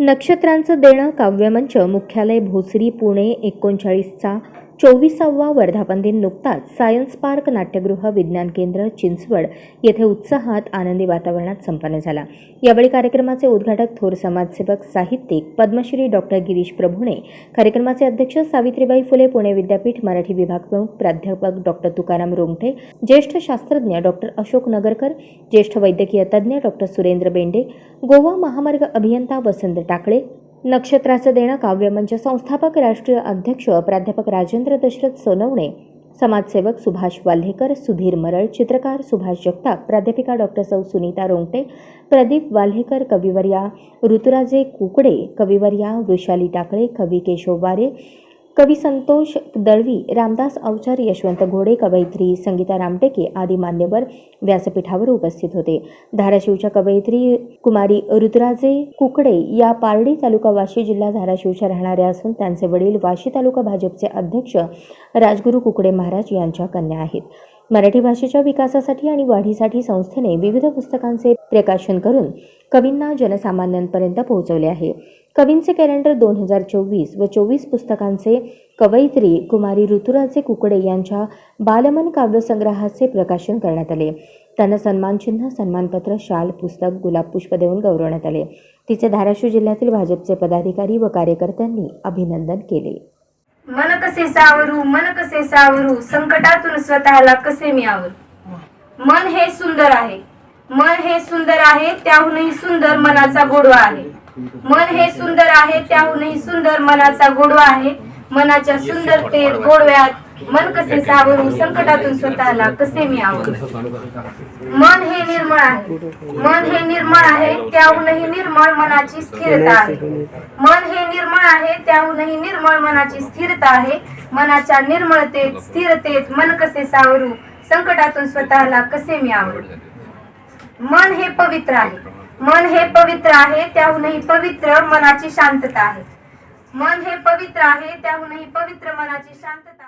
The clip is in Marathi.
नक्षत्रांचं देणं काव्यमंच. मुख्यालय भोसरी पुणे एकोणचाळीसचा चोवीसावा वर्धापन दिन नुकताच सायन्स पार्क नाट्यगृह विज्ञान केंद्र चिंचवड येथे उत्साहात आनंदी वातावरणात संपन्न झाला. यावेळी कार्यक्रमाचे उद्घाटक थोर समाजसेवक साहित्यिक पद्मश्री डॉक्टर गिरीश प्रभुणे कार्यक्रमाचे अध्यक्ष सावित्रीबाई फुले पुणे विद्यापीठ मराठी विभाग प्रमुख प्राध्यापक डॉक्टर तुकाराम रोंगठे ज्येष्ठ शास्त्रज्ञ डॉक्टर अशोक नगरकर ज्येष्ठ वैद्यकीय तज्ज्ञ डॉक्टर सुरेंद्र बेंडे गोवा महामार्ग अभियंता वसंत टाकळे नक्षत्राचं देणं काव्यमंच. संस्थापक राष्ट्रीय अध्यक्ष प्राध्यापक राजेंद्र दशरथ सोनवणे समाजसेवक सुभाष वाल्हेकर सुधीर मरळ चित्रकार सुभाष जगताप प्राध्यापिका डॉक्टर सौ सुनीता रोंगटे प्रदीप वाल्हेकर कविवर्या ऋतुराजे कुकडे कविवर्या वृषाली टाकळे कवी केशव वारे कवी संतोष दळवी रामदास अवचार यशवंत घोडे कवयित्री संगीता रामटेके आदी मान्यवर व्यासपीठावर उपस्थित होते. धाराशिवच्या कवयित्री कुमारी ऋतुराजे कुकडे या पारडी तालुका वाशी जिल्हा धाराशिवच्या राहणाऱ्या असून त्यांचे वडील वाशी तालुका भाजपचे अध्यक्ष राजगुरू कुकडे महाराज यांच्या कन्या आहेत. मराठी भाषेच्या विकासासाठी आणि वाढीसाठी संस्थेने विविध पुस्तकांचे प्रकाशन करून कवींना जनसामान्यांपर्यंत पोहोचवले आहे. कवींचे कॅलेंडर दोन हजार चोवीस व चोवीस पुस्तकांचे कवयित्री कुमारी ऋतुराजे कुकडे यांच्या बालमन काव्यसंग्रहाचे प्रकाशन करण्यात आले. त्यांना सन्मानचिन्ह सन्मानपत्र शाल पुस्तक गुलाब पुष्प देऊन गौरवण्यात आले. तिचे धाराशिव जिल्ह्यातील भाजपचे पदाधिकारी व कार्यकर्त्यांनी अभिनंदन केले. मन कसे सावरू मन कसे सावरू संकटातून स्वतःला कसे मी आवरू मन हे सुंदर आहे. मन हे सुंदर आहे त्याहूनही सुंदर मनाचा गोडवा आहे. मन हे सुंदर आहे त्याहूनही सुंदर मनाचा गोडवा आहे. मनाच्या सुंदरतेत गोडव्यात मन कसे सावरू संकटातून स्वतःला कसे मी आवरू मन हे निर्मळ आहे. मन हे निर्मळ आहे त्याहूनही निर्मळ मनाची स्थिरता आहे. मन हे निर्मळ आहे त्याहूनही निर्मळ मनाची स्थिरता आहे. मनाच्या निर्मळतेत स्थिरतेत मन कसे सावरू? संकटातून स्वतःला कसे मी मन हे पवित्र आहे. मन हे पवित्र आहे त्याहूनही पवित्र मनाची शांतता आहे. मन हे पवित्र आहे त्याहूनही पवित्र मनाची शांतता